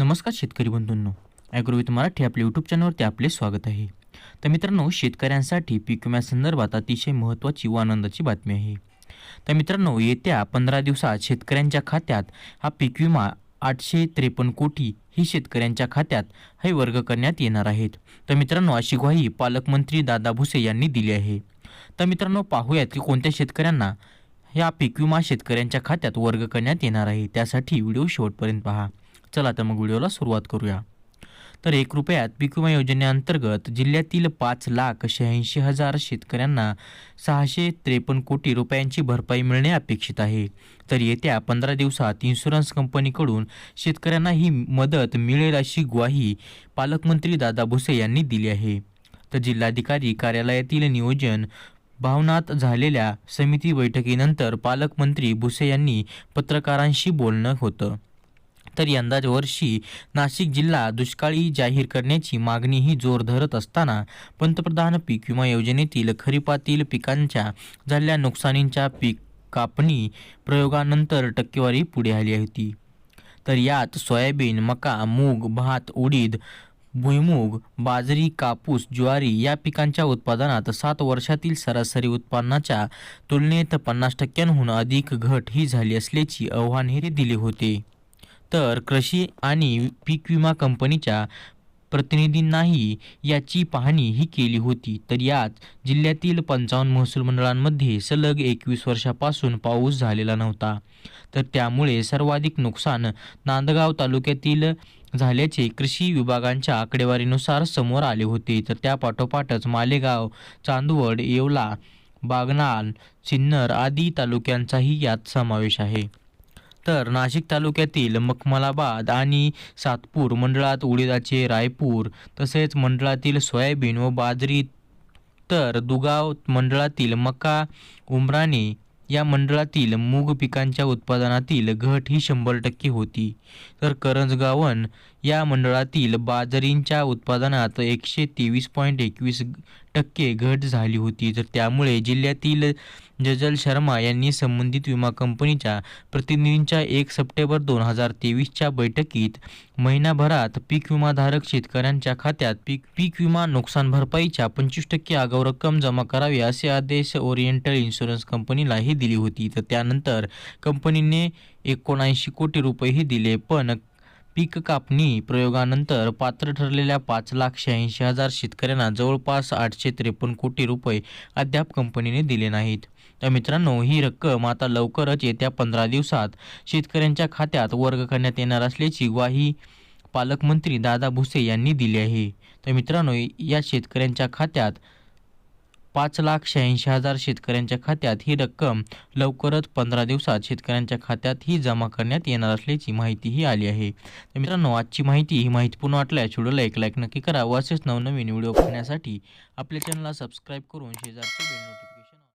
नमस्कार शेतकरी बंधूंनो. ॲग्रोविथ मराठी आपल्या यूट्यूब चॅनलवरती आपले स्वागत आहे. तर मित्रांनो शेतकऱ्यांसाठी पीक विम्यासंदर्भात अतिशय महत्त्वाची व आनंदाची बातमी आहे. तर मित्रांनो येत्या पंधरा दिवसात शेतकऱ्यांच्या खात्यात हा पीक विमा आठशे त्रेपन्न कोटी ही शेतकऱ्यांच्या खात्यात हे वर्ग करण्यात येणार आहेत. तर मित्रांनो अशी ग्वाही पालकमंत्री दादा भुसे यांनी दिली आहे. तर मित्रांनो पाहूयात की कोणत्या शेतकऱ्यांना ह्या पीक विमा शेतकऱ्यांच्या खात्यात वर्ग करण्यात येणार आहे. त्यासाठी व्हिडिओ शेवटपर्यंत पहा. चला तर मग व्हिडिओला सुरुवात करूया. तर एक रुपयात पीक विमा योजनेअंतर्गत जिल्ह्यातील पाच लाख शहाऐंशी हजार शेतकऱ्यांना सहाशे त्रेपन्न कोटी रुपयांची भरपाई मिळणे अपेक्षित आहे. तर येत्या पंधरा दिवसात इन्शुरन्स कंपनीकडून शेतकऱ्यांना ही मदत मिळेल अशी ग्वाही पालकमंत्री दादा भुसे यांनी दिली आहे. तर जिल्हाधिकारी कार्यालयातील नियोजन भावनात झालेल्या समिती बैठकीनंतर पालकमंत्री भुसे यांनी पत्रकारांशी बोलणं होतं. तर यंदाच वर्षी नाशिक जिल्हा दुष्काळी जाहीर करण्याची मागणीही जोर धरत असताना पंतप्रधान पीक विमा योजनेतील खरीपातील पिकांच्या झालेल्या नुकसानींच्या पीक कापणी प्रयोगानंतर टक्केवारी पुढे आली होती. तर यात सोयाबीन मका मूग भात उडीद भुईमूग बाजरी कापूस ज्वारी या पिकांच्या उत्पादनात सात वर्षातील सरासरी उत्पन्नाच्या तुलनेत पन्नास टक्क्यांहून अधिक घट ही झाली असल्याची आव्हानही दिले होते. तर कृषी आणि पीक विमा कंपनीच्या प्रतिनिधींनाही याची पाहणी ही केली होती. तर यात जिल्ह्यातील पंचावन्न महसूल मंडळांमध्ये सलग एकवीस वर्षापासून पाऊस झालेला नव्हता. तर त्यामुळे सर्वाधिक नुकसान नांदगाव तालुक्यातील झाल्याचे कृषी विभागांच्या आकडेवारीनुसार समोर आले होते. तर त्यापाठोपाठच मालेगाव चांदवड येवला बागनाल सिन्नर आदी तालुक्यांचाही यात समावेश आहे. तर नाशिक तालुक्यातील मखमलाबाद आणि सातपूर मंडळात उडीदाचे रायपूर तसेच मंडळातील सोयाबीन व बाजरी तर दुगाव मंडळातील मका उमराणे या मंडळातील मूग पिकांच्या उत्पादनातील घट ही शंभर टक्के होती. तर करंजगावन या मंडळातील बाजरींच्या उत्पादनात एकशे तेवीस पॉईंट एकवीस टक्के घट झाली होती. तर त्यामुळे जिल्ह्यातील जजल शर्मा यांनी संबंधित विमा कंपनीच्या प्रतिनिधींच्या एक सप्टेंबर दोन हजार तेवीसच्या बैठकीत महिनाभरात पीक विमाधारक शेतकऱ्यांच्या खात्यात पीक पीक विमा नुकसान भरपाईच्या पंचवीस टक्के आगाऊ रक्कम जमा करावी असे आदेश ओरिएंटल इन्शुरन्स कंपनीलाही दिली होती. तर त्यानंतर कंपनीने एकोणऐंशी कोटी रुपयेही दिले पण पीक कापणी प्रयोगानंतर पात्र ठरलेल्या पाच लाख शहाऐंशी हजार शेतकऱ्यांना जवळपास आठशे त्रेपन्न कोटी रुपये अद्याप कंपनीने दिले नाहीत. तर मित्रांनो ही रक्कम आता लवकरच येत्या पंधरा दिवसात शेतकऱ्यांच्या खात्यात वर्ग करण्यात येणार असल्याची ग्वाही पालकमंत्री दादा भुसे यांनी दिली आहे. तर मित्रांनो या शेतकऱ्यांच्या खात्यात पाच लाख शहाऐंशी हजार शेतकऱ्यांच्या खात्यात ही रक्कम लवकरच पंधरा दिवसात शेतकऱ्यांच्या खात्यात ही जमा करण्यात येणार असल्याची माहितीही आली आहे. तर मित्रांनो आजची माहिती ही माहितीपूर्ण वाटल्यास व्हिडिओला एक लाईक नक्की करा व असेच नवनवीन व्हिडिओ पाहण्यासाठी आपल्या चॅनलला सबस्क्राईब करून शेजारचे बेल नोटिफिकेशन